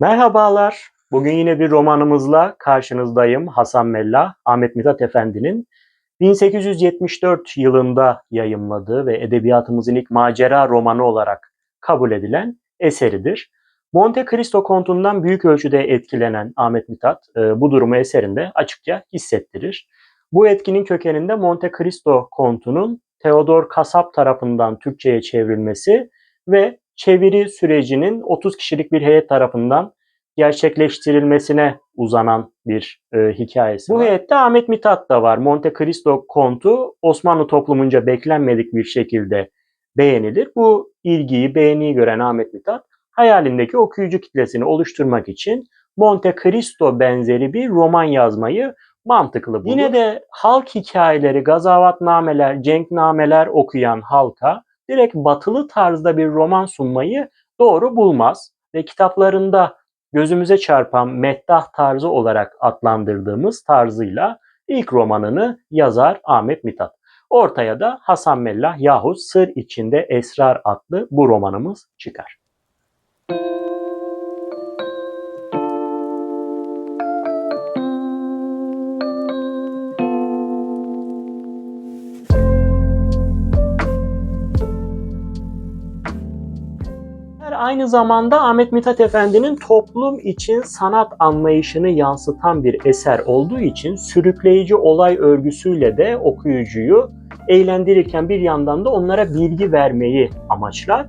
Merhabalar. Bugün yine bir romanımızla karşınızdayım. Hasan Mella, Ahmet Mithat Efendi'nin 1874 yılında yayımladığı ve edebiyatımızın ilk macera romanı olarak kabul edilen eseridir. Monte Cristo kontundan büyük ölçüde etkilenen Ahmet Mithat e, bu durumu eserinde açıkça hissettirir. Bu etkinin kökeninde Monte Cristo kontunun Theodor Kasap tarafından Türkçe'ye çevrilmesi ve çeviri sürecinin 30 kişilik bir heyet tarafından gerçekleştirilmesine uzanan bir e, hikayesi Bu var. heyette Ahmet Mithat da var. Monte Cristo kontu Osmanlı toplumunca beklenmedik bir şekilde beğenilir. Bu ilgiyi, beğeniyi gören Ahmet Mithat hayalindeki okuyucu kitlesini oluşturmak için Monte Cristo benzeri bir roman yazmayı mantıklı bulur. Yine de halk hikayeleri, gazavatnameler, cenknameler okuyan halka direkt batılı tarzda bir roman sunmayı doğru bulmaz ve kitaplarında gözümüze çarpan meddah tarzı olarak adlandırdığımız tarzıyla ilk romanını yazar Ahmet Mithat. Ortaya da Hasan Mellah yahut Sır İçinde Esrar adlı bu romanımız çıkar. Aynı zamanda Ahmet Mithat Efendi'nin toplum için sanat anlayışını yansıtan bir eser olduğu için sürükleyici olay örgüsüyle de okuyucuyu eğlendirirken bir yandan da onlara bilgi vermeyi amaçlar.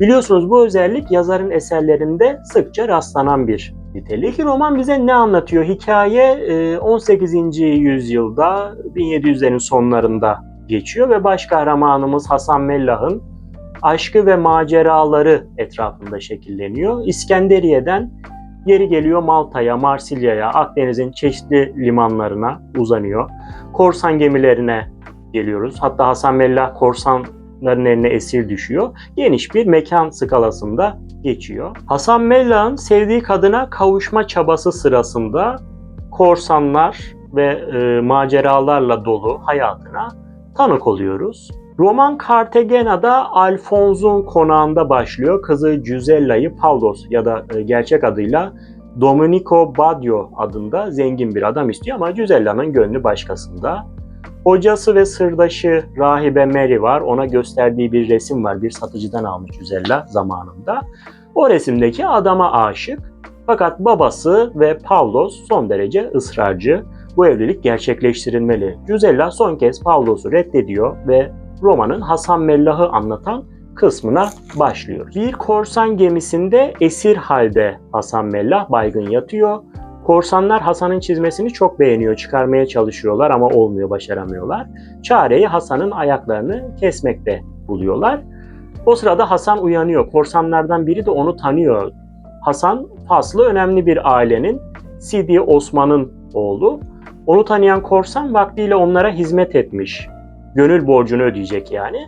Biliyorsunuz bu özellik yazarın eserlerinde sıkça rastlanan bir nitelik. Roman bize ne anlatıyor? Hikaye 18. yüzyılda 1700'lerin sonlarında geçiyor ve baş kahramanımız Hasan Mellah'ın aşkı ve maceraları etrafında şekilleniyor. İskenderiye'den yeri geliyor Malta'ya, Marsilya'ya, Akdeniz'in çeşitli limanlarına uzanıyor. Korsan gemilerine geliyoruz. Hatta Hasan Mellah korsanların eline esir düşüyor. Geniş bir mekan skalasında geçiyor. Hasan Mellah'ın sevdiği kadına kavuşma çabası sırasında korsanlar ve e, maceralarla dolu hayatına tanık oluyoruz. Roman Cartagena'da Alfonso'nun konağında başlıyor. Kızı Giusella'yı Pavlos ya da e, gerçek adıyla Domenico Badio adında zengin bir adam istiyor ama Giusella'nın gönlü başkasında. Hocası ve sırdaşı rahibe Mary var. Ona gösterdiği bir resim var. Bir satıcıdan almış Giusella zamanında. O resimdeki adama aşık. Fakat babası ve Pavlos son derece ısrarcı. Bu evlilik gerçekleştirilmeli. Giusella son kez Pavlos'u reddediyor ve romanın Hasan Mellah'ı anlatan kısmına başlıyoruz. Bir korsan gemisinde esir halde Hasan Mellah baygın yatıyor. Korsanlar Hasan'ın çizmesini çok beğeniyor, çıkarmaya çalışıyorlar ama olmuyor, başaramıyorlar. Çareyi Hasan'ın ayaklarını kesmekte buluyorlar. O sırada Hasan uyanıyor. Korsanlardan biri de onu tanıyor. Hasan faslı önemli bir ailenin Sidi Osman'ın oğlu. Onu tanıyan korsan vaktiyle onlara hizmet etmiş gönül borcunu ödeyecek yani.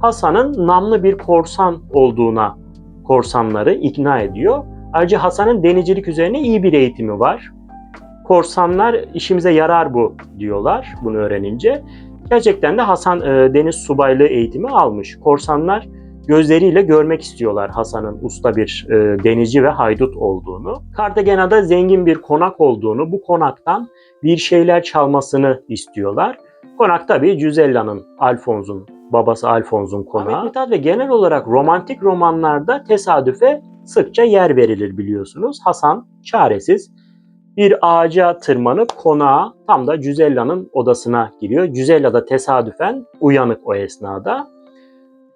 Hasan'ın namlı bir korsan olduğuna korsanları ikna ediyor. Ayrıca Hasan'ın denizcilik üzerine iyi bir eğitimi var. Korsanlar işimize yarar bu diyorlar bunu öğrenince. Gerçekten de Hasan e, deniz subaylığı eğitimi almış. Korsanlar gözleriyle görmek istiyorlar Hasan'ın usta bir e, denizci ve haydut olduğunu. Cartagena'da zengin bir konak olduğunu, bu konaktan bir şeyler çalmasını istiyorlar. Konak tabii Cüzella'nın, Alfonz'un, babası Alfonz'un konağı. Ahmet Mithat ve genel olarak romantik romanlarda tesadüfe sıkça yer verilir biliyorsunuz. Hasan çaresiz bir ağaca tırmanıp konağa tam da Cüzella'nın odasına giriyor. Cüzella da tesadüfen uyanık o esnada.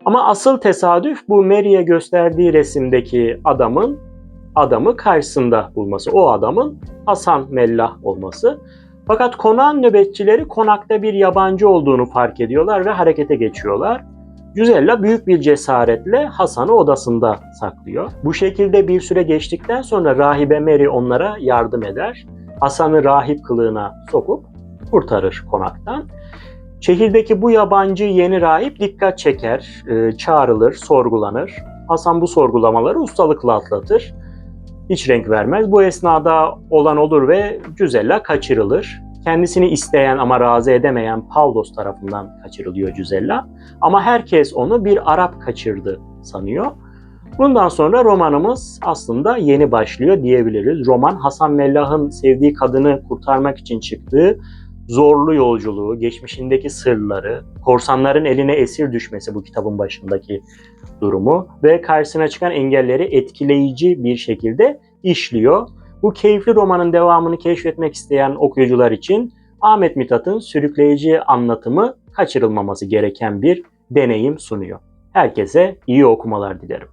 Ama asıl tesadüf bu Mary'e gösterdiği resimdeki adamın adamı karşısında bulması. O adamın Hasan Mellah olması. Fakat konağın nöbetçileri konakta bir yabancı olduğunu fark ediyorlar ve harekete geçiyorlar. Cüzella büyük bir cesaretle Hasan'ı odasında saklıyor. Bu şekilde bir süre geçtikten sonra rahibe Mary onlara yardım eder. Hasan'ı rahip kılığına sokup kurtarır konaktan. Şehirdeki bu yabancı yeni rahip dikkat çeker, e, çağrılır, sorgulanır. Hasan bu sorgulamaları ustalıkla atlatır hiç renk vermez. Bu esnada olan olur ve Cüzella kaçırılır. Kendisini isteyen ama razı edemeyen Pavlos tarafından kaçırılıyor Cüzella. Ama herkes onu bir Arap kaçırdı sanıyor. Bundan sonra romanımız aslında yeni başlıyor diyebiliriz. Roman Hasan Mellah'ın sevdiği kadını kurtarmak için çıktığı zorlu yolculuğu, geçmişindeki sırları, korsanların eline esir düşmesi bu kitabın başındaki durumu ve karşısına çıkan engelleri etkileyici bir şekilde işliyor. Bu keyifli romanın devamını keşfetmek isteyen okuyucular için Ahmet Mithat'ın sürükleyici anlatımı kaçırılmaması gereken bir deneyim sunuyor. Herkese iyi okumalar dilerim.